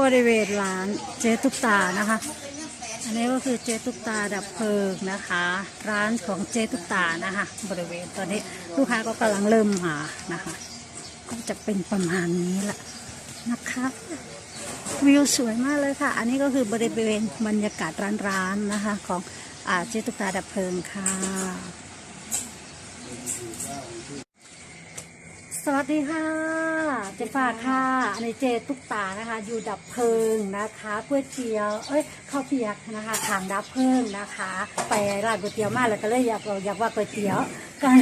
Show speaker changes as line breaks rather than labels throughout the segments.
บริเวณร้านเจตุกตานะคะ อันนี้ก็คือเจตุกตาดับเพลิงนะคะ ร้านของเจตุกตานะคะ บริเวณตอนนี้ลูกค้าก็กำลังเริ่มมานะคะ ก็จะเป็นประมาณนี้แหละนะคะวิวสวยมากเลยค่ะ อันนี้ก็คือบริเวณบรรยากาศร้านๆนะคะ ของอาเจตุกตาดับเพลิงค่ะ สวัสดีค่ะ เจฟ้าค่ะ อันนี้เจตุ๊กตานะคะ อยู่ดับเพลิงนะคะก๋วยเตี๋ยว เอ้ยข้าวเปียกนะคะทางดับเพลิงนะคะ ไปร้านก๋วยเตี๋ยวมาแล้วก็เลยอยากเราอยากว่าก๋วยเตี๋ยวกัน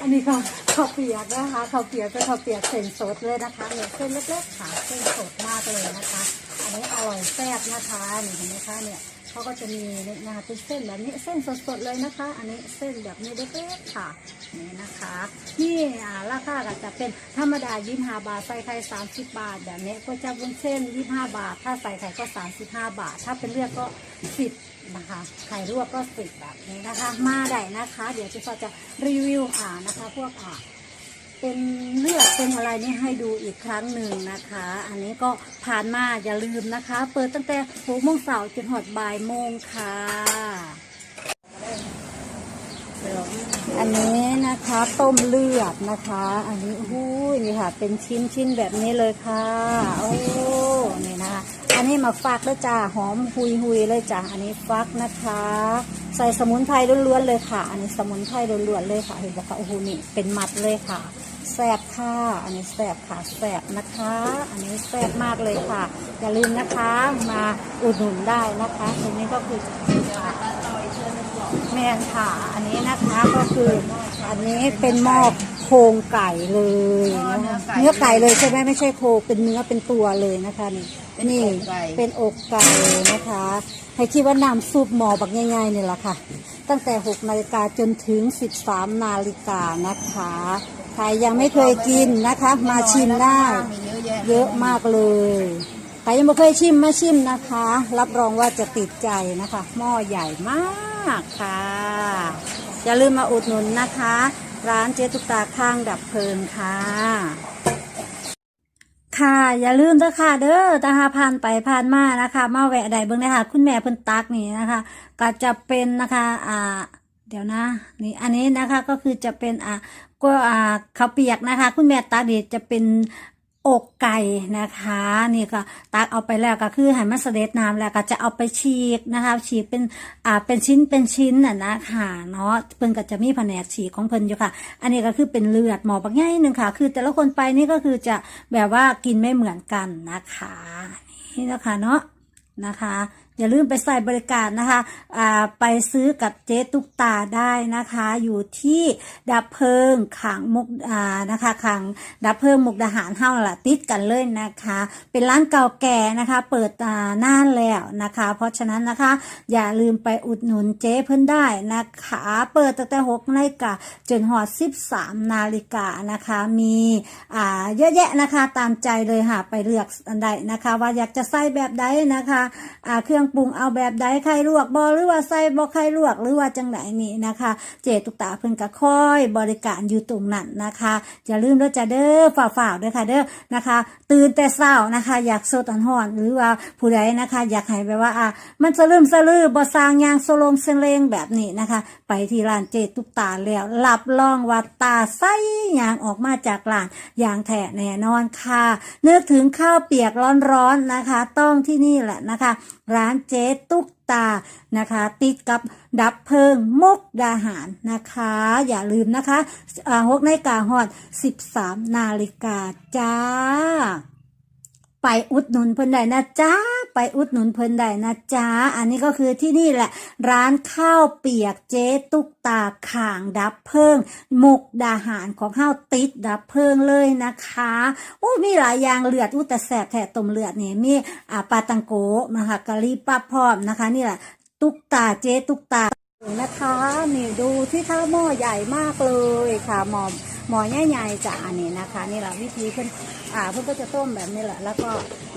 อันนี้ก็ข้าวเปียกนะคะข้าวเปียกก็ข้าวเปียกเส้นสดเลยนะคะเนี่ยเส้นเล็กๆค่ะเส้นสดมากเลยนะคะ อันนี้อร่อยแซ่บนะคะนี่เห็นไหมคะเนี่ย เขาก็จะมีเนี่ยนะคะเป็นเส้นแบบนี้เส้นสดๆเลยนะคะ อันนี้เส้นแบบนี้เล็กๆค่ะนี่นะคะนี่ราคาก็จะเป็นธรรมดา25บาทใส่ไข่30บาท แบบนี้ก็จะวุ้นเส้น25บาท ถ้าใส่ไข่ก็35บห้าบาท ถ้าเป็นเลือกก็10นะคะไข่ลวกก็10แบบนี้นะคะ มาได้นะคะ เดี๋ยวจะฟจะรีวิวอ่านะคะ พวกอ่า เป็นเลือดเป็นอะไรนี่ให้ดูอีกครั้งหนึ่งนะคะ อันนี้ก็ผ่านมาอย่าลืมนะคะ เปิดตั้งแต่หกโมงเสาร์จนหอดบ่ายโมงค่ะ อันนี้นะคะต้มเลือดนะคะ อันนี้อู้ยนี่ค่ะ เป็นชิ้นชิ้นแบบนี้เลยค่ะ โอ้นี่นะคะอันนี้มาฟักแล้วจ้าหอมหุยหุยเลยจ้าอันนี้ฟักนะคะ ใส่สมุนไพรล้วนๆเลยค่ะ อันนี้สมุนไพรล้วนๆเลยค่ะเห็นไหมคะโอ้โหนี่เป็นมัดเลยค่ะ แซ่บค่ะ อันนี้แซ่บค่ะแซ่บนะคะ อันนี้แซ่บมากเลยค่ะ อย่าลืมนะคะมาอุดหนุนได้นะคะอันนี้ก็คือแม่นค่ะ อันนี้นะคะก็คืออันนี้เป็นหม้อโครงไก่เลยนะคะเนื้อไก่เลยใช่ไหมไม่ใช่โครงเป็นเนื้อเป็นตัวเลยนะคะนี่นี่เป็นอกไก่นะคะ ให้คิดว่าน้ำซุปหม้อบักง่ายๆนี่แหละค่ะ ตั้งแต่ 6 นาฬิกาจนถึง 13 นาฬิกานะคะ ใครยังไม่เคยกินนะคะ มาชิมได้ เยอะมากเลยใครยังไม่เคยชิมมาชิมนะคะ รับรองว่าจะติดใจนะคะ หม้อใหญ่มากค่ะ อย่าลืมมาอุดหนุนนะคะ ร้านเจตุกตาข้างดับเพลิงค่ะ ค่ะอย่าลืมเด้อค่ะเด้อตาหาผ่านไปผ่านมานะคะ มาแวะใดเบิ่งได้ค่ะคุณแม่เพิ่นตักนี่นะคะ ก็จะเป็นนะคะอ่า เดี๋ยวนะนี่อันนี้นะคะก็คือจะเป็นอ่าก็อ่าข้าวเปียกนะคะ คุณแม่ตักดีจะเป็นอกไก่นะคะนี่ก็ตักเอาไปแล้วก็คือให้มันเสด็จน้ำแล้วก็จะเอาไปฉีกนะคะ ฉีกเป็นอ่าเป็นชิ้นเป็นชิ้นน่ะนะคะเนาะเพิ่นก็จะมีแผนกฉีกของเพิ่นอยู่ค่ะ อันนี้ก็คือเป็นเลือดหมอบางแง่หนึ่งค่ะ คือแต่ละคนไปนี่ก็คือจะแบบว่ากินไม่เหมือนกันนะคะนี่นะคะเนาะนะคะอย่าลืมไปใส่บริการนะคะอ่าไปซื้อกับเจ๊ตุ๊กตาได้นะคะ อยู่ที่ดับเพลิงขังมุกอ่านะคะขังดับเพลิงมุกดาหารเฮาละติดกันเลยนะคะ เป็นร้านเก่าแก่นะคะ เปิดอ่านานแล้วนะคะ เพราะฉะนั้นนะคะ อย่าลืมไปอุดหนุนเจ๊เพิ่นได้นะคะ เปิดตั้งแต่หกนาฬิกาจนหอดสิบสามนาฬิกานะคะ มีอ่าเยอะแยะนะคะตามใจเลยค่ะไปเลือกอันใดนะคะ ว่าอยากจะใส่แบบใดนะคะอ่าเครื่องปรุงเอาแบบใดไข่ลวกบอหรือว่าใส่บอไข่ลวกหรือว่าจังไหนนี่นะคะ เจตุกตาเพิ่นก็คอยบริการอยู่ตรงนั้นนะคะอย่าลืมเด้อจ้าเด้อฝ่าๆเด้อค่ะเด้อนะคะ ตื่นแต่เช้านะคะ อยากสดอันหอนหรือว่าผู้ใดนะคะ อยากให้แบบว่าอะมันสลืมสลือบ่สร้างยางโซลงเซเลงแบบนี้นะคะ ไปที่ร้านเจตุกตาแล้วรับรองว่าตาใสยางออกมาจากร้านอย่างแท้แน่นอนค่ะนึกถึงข้าวเปียกร้อนๆนะคะ ต้องที่นี่แหละนะคะ ร้านเจตุกตานะคะ ติดกับดับเพลิงมกดาหารนะคะ อย่าลืมนะคะหกนาฬิกาหอดสิบสามนาฬิกาจ้า ไปอุดหนุนเพิ่นได้นะจ้าไปอุดหนุนเพิ่นได้นะจ้าอันนี้ก็คือที่นี่แหละ ร้านข้าวเปียกเจ๊ตุกตาข่างดับเพลิงมุกดาหารของข้าวติดดับเพลิงเลยนะคะโอ้มีหลายอย่างเลือดอุตแสบแถต้มเลือดเนี่ยมีอ่าปลาตังโกนะคะกะหรี่ปั๊บพร้อมนะคะ นี่แหละ ตุกตาเจ๊ตุกตา นะคะนี่ดูที่ข้าวหม้อใหญ่มากเลยค่ะหมอหมอใหญ่ๆจ้ะอันนี้นะคะ นี่แหละวิธีเพิ่นอ่าเพิ่นก็จะต้มแบบนี้แหละแล้วก็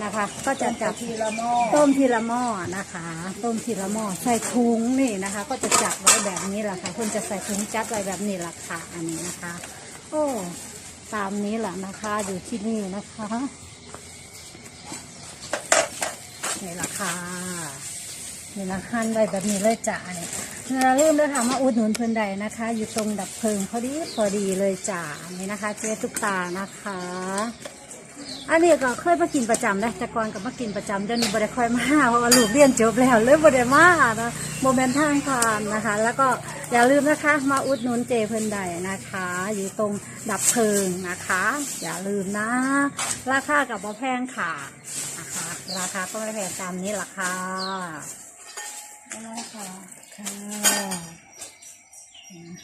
นะคะ ก็จะจับ
ทีละหม้อ
ต้มทีละหม้อนะคะ ต้มทีละหม้อใส่ถุงนี่นะคะ ก็จะจัดไว้แบบนี้แหละค่ะเพิ่นจะใส่ถุงจัดไว้แบบนี้แหละค่ะอันนี้นะคะ โอ้ตามนี้แหละนะคะอยู่ที่นี่นะคะนี่ราคา นี่นะหั่นไว้แบบนี้เลยจ้ะเนี่ยอย่าลืมด้วยค่ะมาอุดหนุนเพื่อนใดนะคะ อยู่ตรงดับเพลิงพอดีพอดีเลยจ้ะนี่นะคะ เจ๊ตุกตานะคะ อันนี้ก็เคยมากินประจำได้แต่ก่อนก็มากินประจำเดี๋ยวนี้บ่ได้ค่อยมาเพราะว่าลูกเรียนจบแล้วเลยบ่ได้มานะโมเมนต์ทางผ่านนะคะ แล้วก็อย่าลืมนะคะ มาอุดหนุนเจเพิ่อนใดนะคะ อยู่ตรงดับเพลิงนะคะ อย่าลืมนะ ราคากับบ่แพงค่ะนะคะ ราคาก็ไม่แพงตามนี้ล่ะค่ะ 好好看哦。嗯。